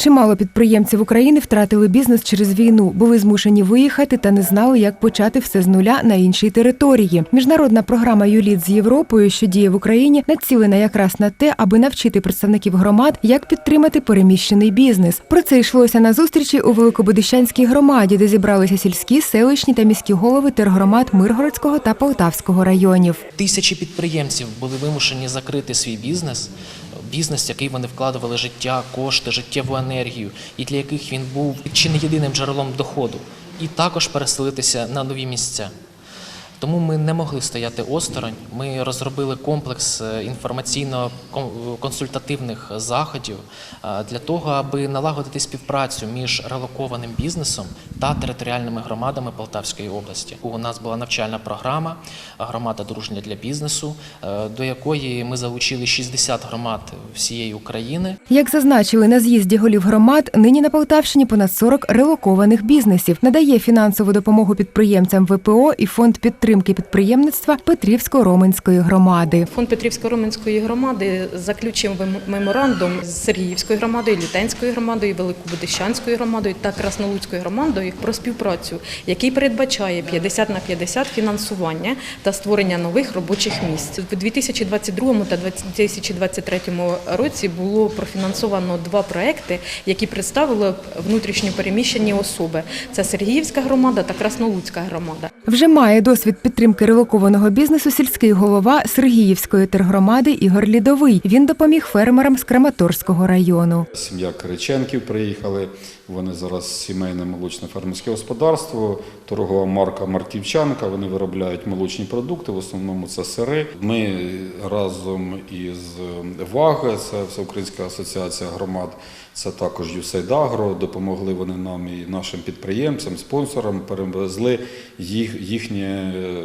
Чимало підприємців України втратили бізнес через війну, були змушені виїхати та не знали, як почати все з нуля на іншій території. Міжнародна програма ЮЛІТ з Європою, що діє в Україні, націлена якраз на те, аби навчити представників громад, як підтримати переміщений бізнес. Про це йшлося на зустрічі у Великобудищанській громаді, де зібралися сільські, селищні та міські голови тергромад Миргородського та Полтавського районів. Тисячі підприємців були вимушені закрити свій бізнес, бізнес, який вони вкладували життя, кошти, життєву енергію, і для яких він був чи не єдиним джерелом доходу, і також переселитися на нові місця. Тому ми не могли стояти осторонь. Ми розробили комплекс е, інформаційно-консультативних заходів е, для того, аби налагодити співпрацю між релокованим бізнесом та територіальними громадами Полтавської області. У нас була навчальна програма Громада дружня для бізнесу, е, до якої ми залучили 60 громад всієї України. Як зазначили на з'їзді голів громад, нині на Полтавщині понад 40 релокованих бізнесів. Надає фінансову допомогу підприємцям ВПО і фонд підтримки підприємництва Петрівсько-Роменської громади. Фонд Петрівсько-Роменської громади заключив меморандум з Сергіївською громадою, Літенською громадою, Великобудищанською громадою та Краснолуцькою громадою про співпрацю, який передбачає 50 на 50 фінансування та створення нових робочих місць. У 2022 та 2023 році було профінансовано два проекти, які представили внутрішньо переміщені особи. Це Сергіївська громада та Краснолуцька громада. Вже має досвід підтримки релокованого бізнесу сільський голова Сергіївської тергромади Ігор Лідовий. Він допоміг фермерам з Краматорського району. Сім'я Кириченків приїхали. Вони зараз сімейне молочне фермерське господарство, торгова марка Марківчанка. Вони виробляють молочні продукти. В основному це сири. Ми разом із ВАГ, це Всеукраїнська асоціація громад, це також «Юсейдагро», Допомогли вони нам і нашим підприємцям, спонсорам перевезли їх їхнє е,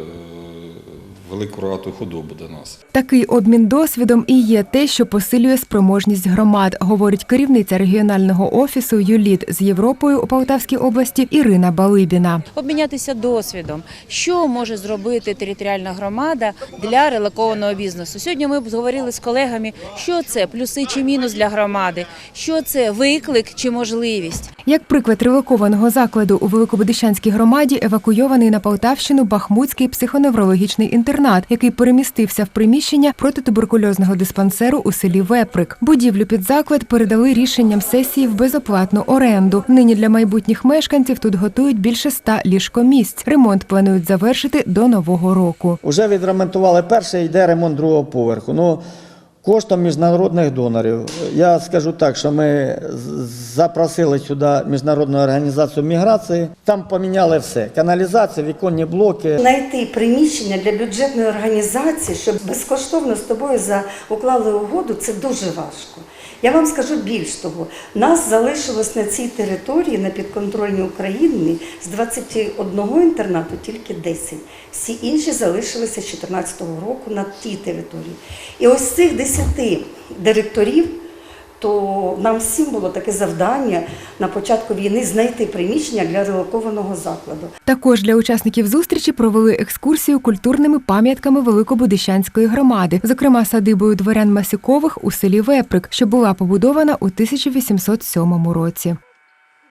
велику рогату худобу до нас. Такий обмін досвідом і є те, що посилює спроможність громад, говорить керівниця регіонального офісу ЮЛІТ з Європою у Полтавській області Ірина Балибіна. обмінятися досвідом, що може зробити територіальна громада для релокованого бізнесу. Сьогодні ми говорили з колегами, що це плюси чи мінус для громади, що це виклик чи можливість. Як приклад релокованого закладу у Великобудищанській громаді евакуйований на Полтавщину Бахмутський психоневрологічний інтернат, який перемістився в приміщення протитуберкульозного диспансеру у селі Веприк. Будівлю під заклад передали рішенням сесії в безоплатну оренду. Нині для майбутніх мешканців тут готують більше ста ліжкомісць. Ремонт планують завершити до нового року. Уже відремонтували перший, йде ремонт другого поверху. Ну, коштом міжнародних донорів. Я скажу так, що ми запросили сюди міжнародну організацію міграції. Там поміняли все: каналізація, віконні блоки. Знайти приміщення для бюджетної організації, щоб безкоштовно з тобою уклали угоду, це дуже важко. Я вам скажу більш того, нас залишилось на цій території на підконтрольній Україні з 21 інтернату тільки 10. Всі інші залишилися з 2014 року на тій території. І ось цих 10 директорів то нам всім було таке завдання на початку війни знайти приміщення для релокованого закладу. Також для учасників зустрічі провели екскурсію культурними пам'ятками Великобудищанської громади, зокрема садибою дворян Масюкових у селі Веприк, що була побудована у 1807 році.